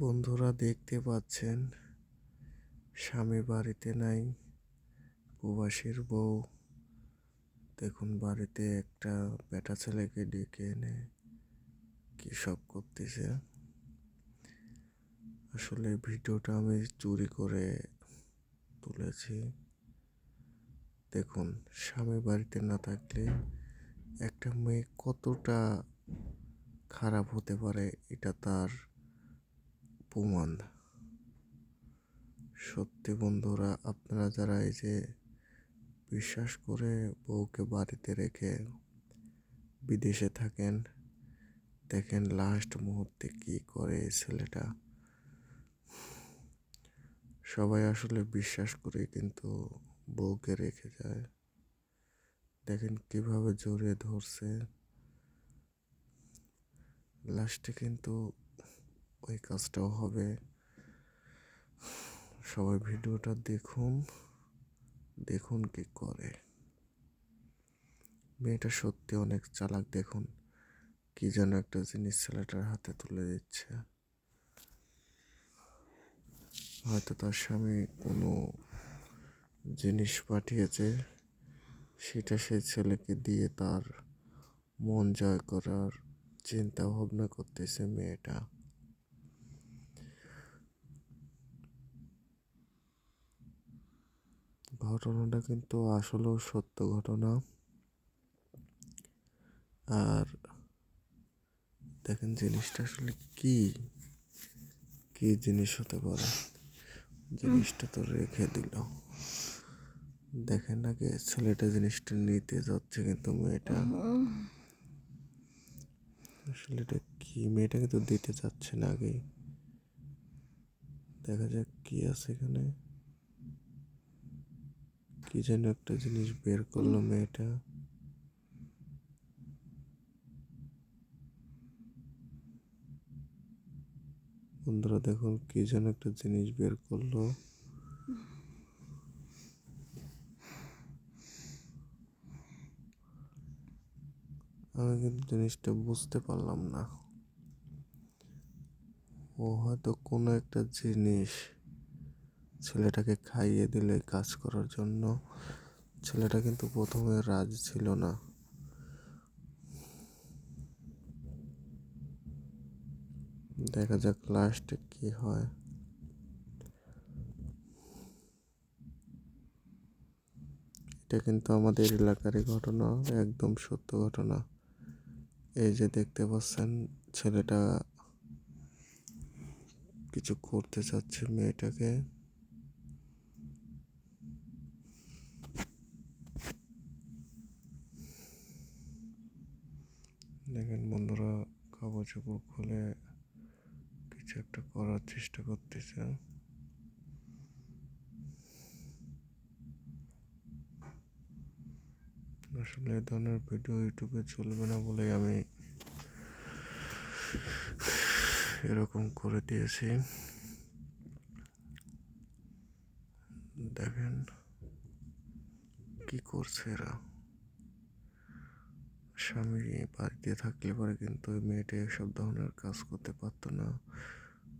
বন্ধুরা দেখতে পাচ্ছেন, স্বামী বাড়িতে নাই, প্রবাসীর বউ। দেখুন বাড়িতে একটা বেটা ছেলেকে ডেকে এনে কি সব করতেছে। আসলে ভিডিওটা আমি চুরি করে তুলেছি। দেখুন, স্বামী বাড়িতে না থাকলে একটা মেয়ে কতটা খারাপ হতে পারে, এটা তার প্রমাণ। সত্যি বন্ধুরা, আপনারা যারা এই যে বিশ্বাস করে বউকে বাড়িতে রেখে বিদেশে থাকেন, দেখেন লাস্ট মুহূর্তে কি করে ছেলেটা। সবাই আসলে বিশ্বাস করে কিন্তু বউকে রেখে যায়। দেখেন কীভাবে জড়িয়ে ধরছে। লাস্টে কিন্তু ওই কাজটাও হবে। সবাই ভিডিওটা দেখুন দেখুন কি করে। মেয়েটা সত্যি অনেক চালাক, দেখুন কি যেন একটা জিনিস ছেলেটার হাতে তুলে দিচ্ছে। হয়তো তার স্বামী কোনো জিনিস পাঠিয়েছে, সেটা সেই ছেলেকে দিয়ে তার মন জয় করার চিন্তা ভাবনা করতেছে মেয়েটা। ঘটনাটা কিন্তু আসলেও সত্য ঘটনা। আর দেখেন জিনিসটা আসলে কি? কি জিনিস হতে পারে? জিনিসটা তো রেখে দিল। দেখেন আগে ছেলেটা জিনিসটা নিতে যাচ্ছে কিন্তু মেয়েটা। আসলে এটা কি? মেয়েটাকে তো দিতে চাচ্ছে না আগে দেখা যাক কি আছে এখানে। কি যেন একটা জিনিস বের করল মেয়েটা। বন্ধুরা, দেখুন কি যেন একটা জিনিস বের করল। আমি কিন্তু জিনিসটা বুঝতে পারলাম না। ও হয়তো কোনো একটা জিনিস ছেলেটাকে খাইয়ে দিলে কাজ করার জন্য। ছেলেটা কিন্তু প্রথমে রাজি ছিল না। দেখা যাক লাস্টে কি হয়। এটা কিন্তু আমাদের এলাকারই ঘটনা, একদম সত্য ঘটনা। এই যে দেখতে পাচ্ছেন, ছেলেটা কিছু করতে চাচ্ছে মেয়েটাকে। দেখেন বন্ধুরা কাপড় চোপড় খুলে কিছু একটা করার চেষ্টা করতেছে। আসলে এ ধরনের ভিডিও ইউটিউবে চলবে না বলে আমি এরকম করে দিয়েছি। দেখেন কি করছে এরা। স্বামী বাড়িতে থাকলে পরে কিন্তু ওই মেয়েটি এসব ধরনের কাজ করতে পারতো না।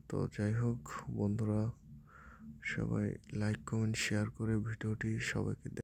তো যাই হোক, বন্ধুরা, সবাই লাইক কমেন্ট শেয়ার করে ভিডিওটি সবাইকে